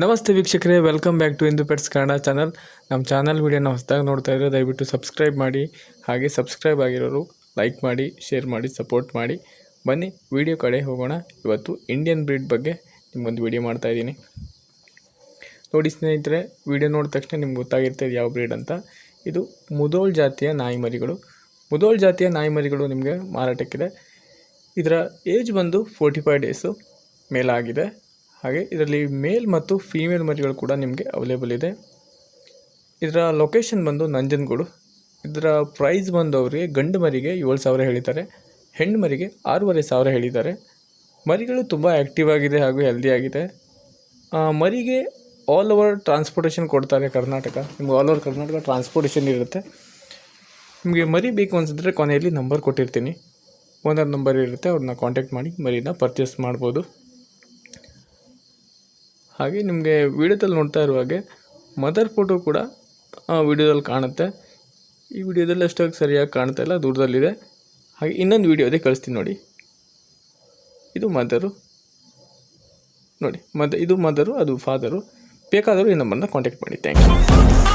ನಮಸ್ತೆ ವೀಕ್ಷಕರೇ welcome back to ಇಂದು ಪೆಟ್ಸ್ ಕನ್ನಡ ಚಾನಲ್ ನಮ್ಮ ಚಾನಲ್ ವೀಡಿಯೋನ ಹೊಸದಾಗಿ ನೋಡ್ತಾ ಇದ್ರೆ ದಯವಿಟ್ಟು ಸಬ್ಸ್ಕ್ರೈಬ್ ಮಾಡಿ, ಹಾಗೆ ಸಬ್ಸ್ಕ್ರೈಬ್ ಆಗಿರೋರು ಲೈಕ್ ಮಾಡಿ ಶೇರ್ ಮಾಡಿ ಸಪೋರ್ಟ್ ಮಾಡಿ. ಬನ್ನಿ, ವಿಡಿಯೋ ಕಡೆ ಹೋಗೋಣ. ಇವತ್ತು ಇಂಡಿಯನ್ ಬ್ರೀಡ್ ಬಗ್ಗೆ ನಿಮ್ಗೊಂದು ವಿಡಿಯೋ ಮಾಡ್ತಾ ಇದ್ದೀನಿ. ನೋಡಿ ಸ್ನೇಹಿತರೆ, ವಿಡಿಯೋ ನೋಡಿದ ತಕ್ಷಣ ನಿಮ್ಗೆ ಗೊತ್ತಾಗಿರ್ತದೆ ಯಾವ ಬ್ರೀಡ್ ಅಂತ. ಇದು ಮುದೋಳ್ ಜಾತಿಯ ನಾಯಿಮರಿಗಳು ಜಾತಿಯ ನಾಯಿಮರಿಗಳು ನಿಮಗೆ ಮಾರಾಟಕ್ಕಿದೆ. ಇದರ ಏಜ್ ಬಂದು ಫೋರ್ಟಿ ಫೈವ್ ಡೇಸು ಮೇಲಾಗಿದೆ. ಹಾಗೆ ಇದರಲ್ಲಿ ಮೇಲ್ ಮತ್ತು ಫೀಮೇಲ್ ಮರಿಗಳು ಕೂಡ ನಿಮಗೆ ಅವೈಲೇಬಲ್ ಇದೆ. ಇದರ ಲೊಕೇಶನ್ ಬಂದು ನಂಜನಗೂಡು. ಇದರ ಪ್ರೈಸ್ ಬಂದು ಅವರಿಗೆ ಗಂಡು ಮರಿಗೆ ಏಳು ಸಾವಿರ ಹೇಳಿದ್ದಾರೆ. ಹೆಣ್ಣು ಮರಿಗೆ ಆರೂವರೆ ಸಾವಿರ ಹೇಳಿದ್ದಾರೆ. ಮರಿಗಳು ತುಂಬ ಆ್ಯಕ್ಟಿವ್ ಆಗಿದೆ ಹಾಗೂ ಹೆಲ್ದಿ ಆಗಿದೆ. ಮರಿಗೆ ಆಲ್ ಓವರ್ ಟ್ರಾನ್ಸ್ಪೋರ್ಟೇಷನ್ ಕೊಡ್ತಾರೆ ಕರ್ನಾಟಕ. ನಿಮ್ಗೆ ಆಲ್ ಓವರ್ ಕರ್ನಾಟಕ ಟ್ರಾನ್ಸ್ಪೋರ್ಟೇಷನ್ ಇರುತ್ತೆ. ನಿಮಗೆ ಮರಿ ಬೇಕು ಅನ್ಸಿದ್ರೆ ಕೊನೆಯಲ್ಲಿ ನಂಬರ್ ಕೊಟ್ಟಿರ್ತೀನಿ. ಓನರ್ ನಂಬರ್ ಇರುತ್ತೆ, ಅವ್ರನ್ನ ಕಾಂಟ್ಯಾಕ್ಟ್ ಮಾಡಿ ಮರಿನ ಪರ್ಚೇಸ್ ಮಾಡ್ಬೋದು. ಹಾಗೆ ನಿಮಗೆ ವಿಡಿಯೋದಲ್ಲಿ ನೋಡ್ತಾ ಇರುವ ಹಾಗೆ ಮದರ್ ಫೋಟೋ ಕೂಡ ವಿಡಿಯೋದಲ್ಲಿ ಕಾಣುತ್ತೆ. ಈ ವಿಡಿಯೋದಲ್ಲಿ ಅಷ್ಟಾಗಿ ಸರಿಯಾಗಿ ಕಾಣ್ತಾ ಇಲ್ಲ, ದೂರದಲ್ಲಿದೆ. ಹಾಗೆ ಇನ್ನೊಂದು ವಿಡಿಯೋ ಅದೇ ಕಳಿಸ್ತೀನಿ ನೋಡಿ. ಇದು ಮದರು ನೋಡಿ ಮದ ಇದು ಮದರು ಅದು ಫಾದರು ಬೇಕಾದರೂ ಈ ನಂಬರ್ನ ಕಾಂಟ್ಯಾಕ್ಟ್ ಮಾಡಿ. Thank you